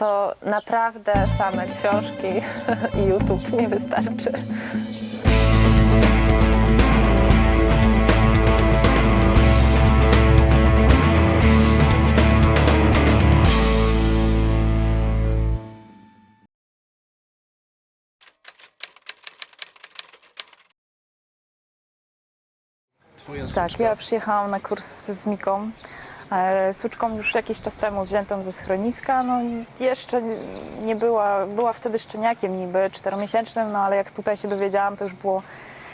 to naprawdę same książki i YouTube nie wystarczy. Tak, ja przyjechałam na kurs z Miką. E, Suczką już jakiś czas temu wziętą ze schroniska. No, jeszcze nie była, była wtedy szczeniakiem niby, czteromiesięcznym, no ale jak tutaj się dowiedziałam, to już było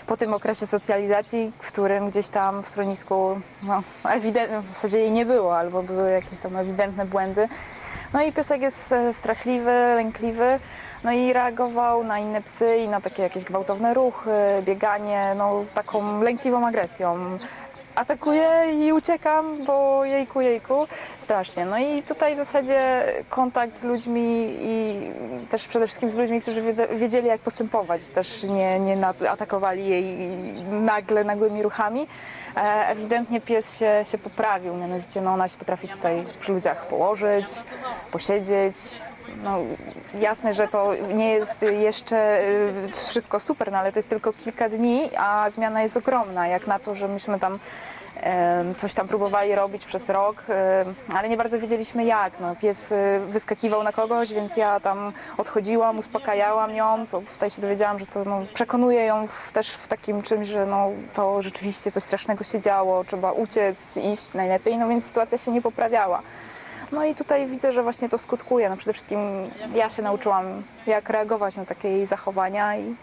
po tym okresie socjalizacji, w którym gdzieś tam w schronisku no, ewidentnie, w zasadzie jej nie było, albo były jakieś tam ewidentne błędy. No i piesek jest e, strachliwy, lękliwy, no i reagował na inne psy i na takie jakieś gwałtowne ruchy, bieganie, no taką lękliwą agresją. Atakuję i uciekam, bo jejku, jejku, strasznie. No i tutaj w zasadzie kontakt z ludźmi i też przede wszystkim z ludźmi, którzy wiedzieli jak postępować, też nie, nie atakowali jej nagle, nagłymi ruchami. E, Ewidentnie pies się, się poprawił, mianowicie no, ona się potrafi tutaj przy ludziach położyć, posiedzieć. No, jasne, że to nie jest jeszcze y, wszystko super, no ale to jest tylko kilka dni, a zmiana jest ogromna, jak na to, że myśmy tam coś tam próbowali robić przez rok, ale nie bardzo wiedzieliśmy jak. No, pies y, wyskakiwał na kogoś, więc ja tam odchodziłam, uspokajałam ją, co tutaj się dowiedziałam, że to no, przekonuje ją w, też w takim czymś, że no, to rzeczywiście coś strasznego się działo, trzeba uciec, iść najlepiej, no więc sytuacja się nie poprawiała. No i tutaj widzę, że właśnie to skutkuje. No przede wszystkim ja się nauczyłam, jak reagować na takie jej zachowania i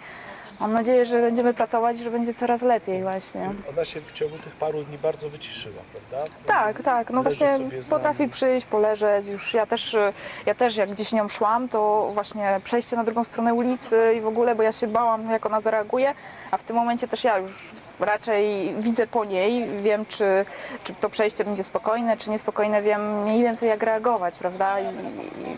mam nadzieję, że będziemy pracować, że będzie coraz lepiej właśnie. Ona się w ciągu tych paru dni bardzo wyciszyła, prawda? Tak, tak. No Leży właśnie sobie z potrafi nami. przyjść, poleżeć. Już ja też, y, ja też jak gdzieś nią szłam, to właśnie przejście na drugą stronę ulicy i w ogóle, bo ja się bałam, jak ona zareaguje, a w tym momencie też ja już raczej widzę po niej, wiem, czy, czy to przejście będzie spokojne, czy niespokojne, wiem mniej więcej jak reagować, prawda? I,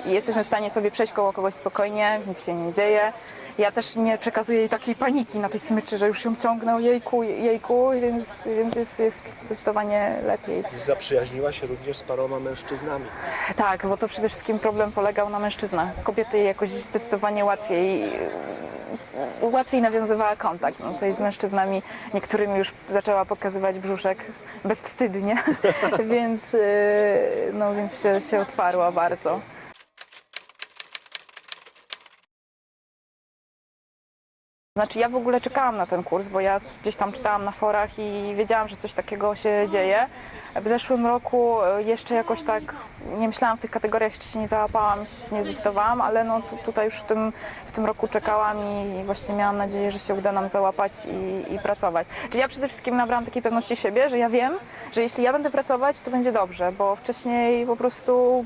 i, jesteśmy w stanie sobie przejść koło kogoś spokojnie, nic się nie dzieje. Ja też nie przekazuję jej takiej paniki na tej smyczy, że już ją ciągnę, jejku, jejku, więc, więc jest, jest zdecydowanie lepiej. Zaprzyjaźniła się również z paroma mężczyznami. Tak, bo to przede wszystkim problem polegał na mężczyznach. Kobiety jakoś zdecydowanie łatwiej łatwiej nawiązywała kontakt. No, tutaj z mężczyznami niektórymi już zaczęła pokazywać brzuszek bezwstydnie, więc, yy, no, więc się, się otwarła bardzo. Znaczy ja w ogóle czekałam na ten kurs, bo ja gdzieś tam czytałam na forach i wiedziałam, że coś takiego się dzieje. W zeszłym roku e, jeszcze jakoś tak nie myślałam w tych kategoriach, czy się nie załapałam, się nie zdecydowałam, ale no tu, tutaj już w tym, w tym roku czekałam i właśnie miałam nadzieję, że się uda nam załapać i, i pracować. Czyli ja przede wszystkim nabrałam takiej pewności siebie, że ja wiem, że jeśli ja będę pracować, to będzie dobrze, bo wcześniej po prostu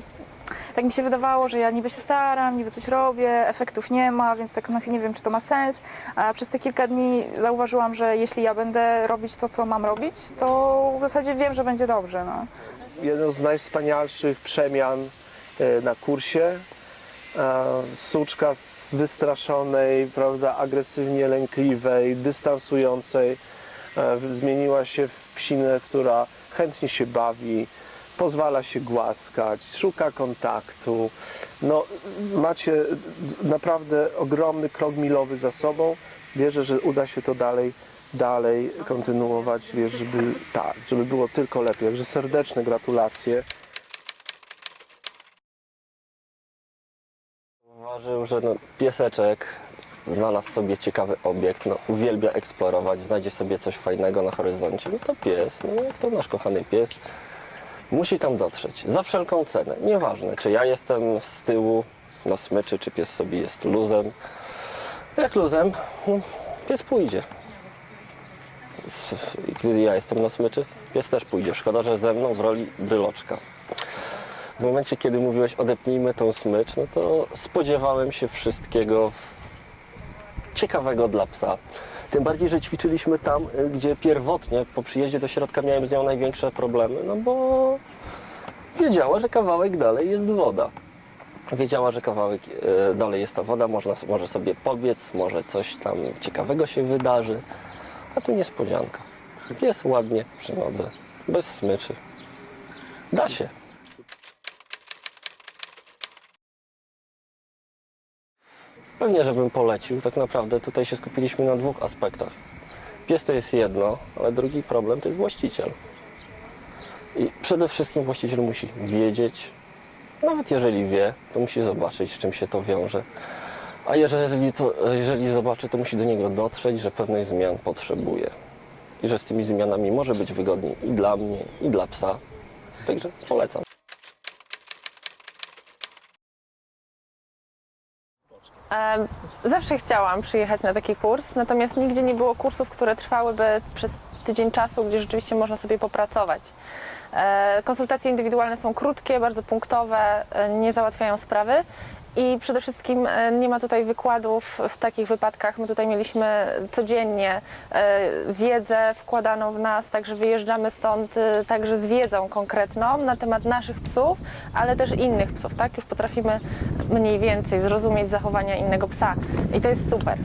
tak mi się wydawało, że ja niby się staram, niby coś robię, efektów nie ma, więc tak no, nie wiem, czy to ma sens. A przez te kilka dni zauważyłam, że jeśli ja będę robić to, co mam robić, to w zasadzie wiem, że będzie dobrze. No. jeden z najwspanialszych przemian e, na kursie. E, Suczka z wystraszonej, prawda, agresywnie lękliwej, dystansującej e, zmieniła się w psinę, która chętnie się bawi, pozwala się głaskać, szuka kontaktu. No, macie naprawdę ogromny krok milowy za sobą. Wierzę, że uda się to dalej, dalej kontynuować, wiesz, żeby tak, żeby było tylko lepiej. Także serdeczne gratulacje. Zauważył, że no, pieseczek znalazł sobie ciekawy obiekt, no, uwielbia eksplorować, znajdzie sobie coś fajnego na horyzoncie. No to pies, no to nasz kochany pies, musi tam dotrzeć. Za wszelką cenę. Nieważne, czy ja jestem z tyłu na smyczy, czy pies sobie jest luzem. Jak luzem, no, pies pójdzie. Gdy ja jestem na smyczy, pies też pójdzie. Szkoda, że ze mną w roli bryloczka. W momencie, kiedy mówiłeś odepnijmy tą smycz, no to spodziewałem się wszystkiego ciekawego dla psa. Tym bardziej, że ćwiczyliśmy tam, y, gdzie pierwotnie po przyjeździe do środka miałem z nią największe problemy, no bo wiedziała, że kawałek dalej jest woda. Wiedziała, że kawałek y, dalej jest ta woda, można, może sobie pobiec, może coś tam ciekawego się wydarzy, a tu niespodzianka. Pies ładnie przy nodze, bez smyczy. Da się. Pewnie, żebym polecił. Tak naprawdę tutaj się skupiliśmy na dwóch aspektach. Pies to jest jedno, ale drugi problem to jest właściciel. I przede wszystkim właściciel musi wiedzieć, nawet jeżeli wie, to musi zobaczyć, z czym się to wiąże. A jeżeli, to, jeżeli zobaczy, to musi do niego dotrzeć, że pewnych zmian potrzebuje. I że z tymi zmianami może być wygodniej i dla mnie, i dla psa. Także polecam. Zawsze chciałam przyjechać na taki kurs, natomiast nigdzie nie było kursów, które trwałyby przez tydzień czasu, gdzie rzeczywiście można sobie popracować. E, Konsultacje indywidualne są krótkie, bardzo punktowe, e, nie załatwiają sprawy. I przede wszystkim e, nie ma tutaj wykładów w takich wypadkach. My tutaj mieliśmy codziennie wiedzę wkładaną w nas, także wyjeżdżamy stąd także z wiedzą konkretną na temat naszych psów, ale też innych psów, tak? Już potrafimy mniej więcej zrozumieć zachowania innego psa i to jest super.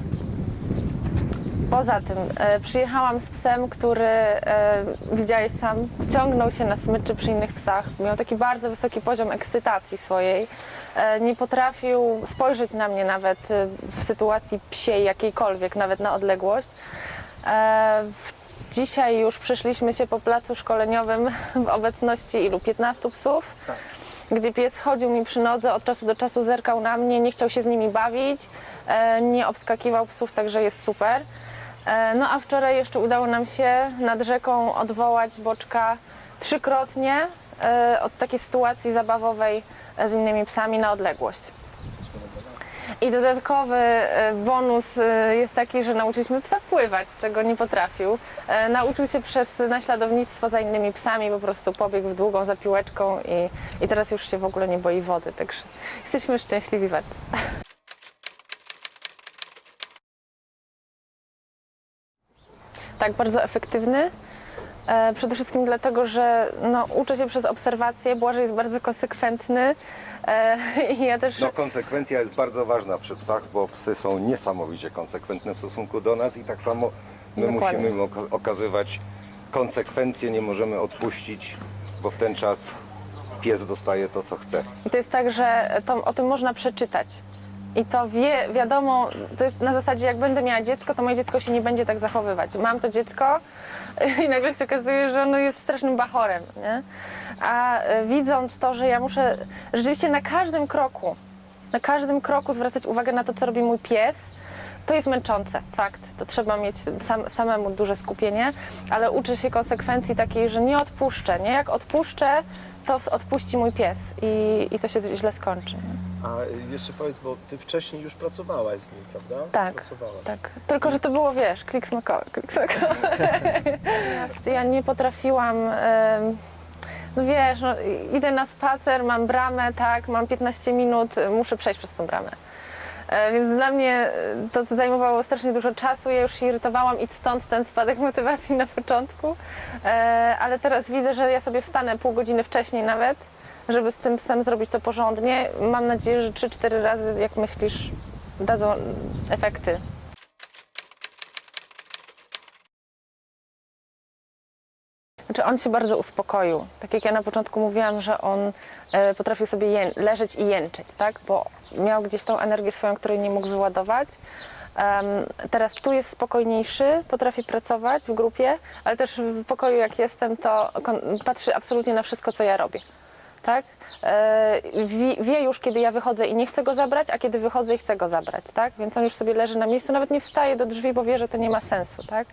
Poza tym e, przyjechałam z psem, który e, widziałeś sam, ciągnął się na smyczy przy innych psach. Miał taki bardzo wysoki poziom ekscytacji swojej. E, nie potrafił spojrzeć na mnie nawet e, w sytuacji psiej jakiejkolwiek, nawet na odległość. E, w- dzisiaj już przeszliśmy się po placu szkoleniowym w obecności ilu? 15 psów? gdzie pies chodził mi przy nodze, od czasu do czasu zerkał na mnie, nie chciał się z nimi bawić, e, nie obskakiwał psów, także jest super. E, No a wczoraj jeszcze udało nam się nad rzeką odwołać boczka trzykrotnie e, od takiej sytuacji zabawowej e, z innymi psami na odległość. I dodatkowy bonus jest taki, że nauczyliśmy psa pływać, czego nie potrafił. Nauczył się przez naśladownictwo za innymi psami, po prostu pobiegł w długą za piłeczką i, i teraz już się w ogóle nie boi wody, także jesteśmy szczęśliwi bardzo. Tak, bardzo efektywny. E, Przede wszystkim dlatego, że no, uczę się przez obserwację. Błażej jest bardzo konsekwentny e, i ja też No, konsekwencja jest bardzo ważna przy psach, bo psy są niesamowicie konsekwentne w stosunku do nas i tak samo my Dokładnie. musimy im oka- okazywać konsekwencje, nie możemy odpuścić, bo w ten czas pies dostaje to, co chce. I to jest tak, że to, o tym można przeczytać. I to wie, wiadomo, to jest na zasadzie, jak będę miała dziecko, to moje dziecko się nie będzie tak zachowywać. Mam to dziecko i nagle się okazuje, że ono jest strasznym bachorem, nie? A e, widząc to, że ja muszę rzeczywiście na każdym kroku, na każdym kroku zwracać uwagę na to, co robi mój pies, to jest męczące, fakt. To trzeba mieć sam, samemu duże skupienie, ale uczę się konsekwencji takiej, że nie odpuszczę, nie? Jak odpuszczę, to odpuści mój pies i, i to się źle skończy. A jeszcze powiedz, bo ty wcześniej już pracowałaś z nim, prawda? Tak, Pracowałaś. tak. Tylko, że to było, wiesz, klik smakowy, klik smakowy. Natomiast ja nie potrafiłam, em, no wiesz, no, idę na spacer, mam bramę, tak, mam 15 minut, muszę przejść przez tą bramę. E, Więc dla mnie e, to zajmowało strasznie dużo czasu, ja już się irytowałam i stąd ten spadek motywacji na początku. E, Ale teraz widzę, że ja sobie wstanę pół godziny wcześniej nawet, żeby z tym psem zrobić to porządnie. Mam nadzieję, że 3-4 razy, jak myślisz, dadzą efekty. Znaczy on się bardzo uspokoił. Tak jak ja na początku mówiłam, że on potrafił sobie leżeć i jęczeć, tak? Bo miał gdzieś tą energię swoją, której nie mógł wyładować. Em, teraz tu jest spokojniejszy, potrafi pracować w grupie, ale też w pokoju jak jestem, to patrzy absolutnie na wszystko, co ja robię. Tak? E, wie, już, kiedy ja wychodzę i nie chcę go zabrać, a kiedy wychodzę i chcę go zabrać, tak? Więc on już sobie leży na miejscu, nawet nie wstaje do drzwi, bo wie, że to nie ma sensu, tak?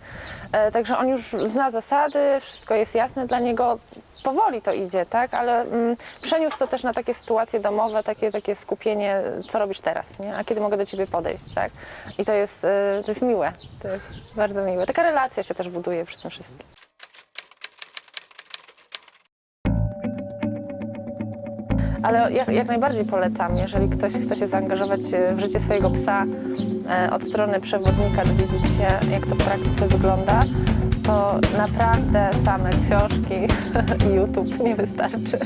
E, także on już zna zasady, wszystko jest jasne dla niego, powoli to idzie, tak? Ale mm, przeniósł to też na takie sytuacje domowe, takie, takie skupienie, co robisz teraz, nie? A kiedy mogę do ciebie podejść, tak? I to jest, e, to jest miłe, to jest bardzo miłe. Taka relacja się też buduje przy tym wszystkim. Ale ja jak najbardziej polecam, jeżeli ktoś chce się zaangażować e, w życie swojego psa e, od strony przewodnika, dowiedzieć się, jak to w praktyce wygląda, to naprawdę same książki i YouTube nie wystarczy.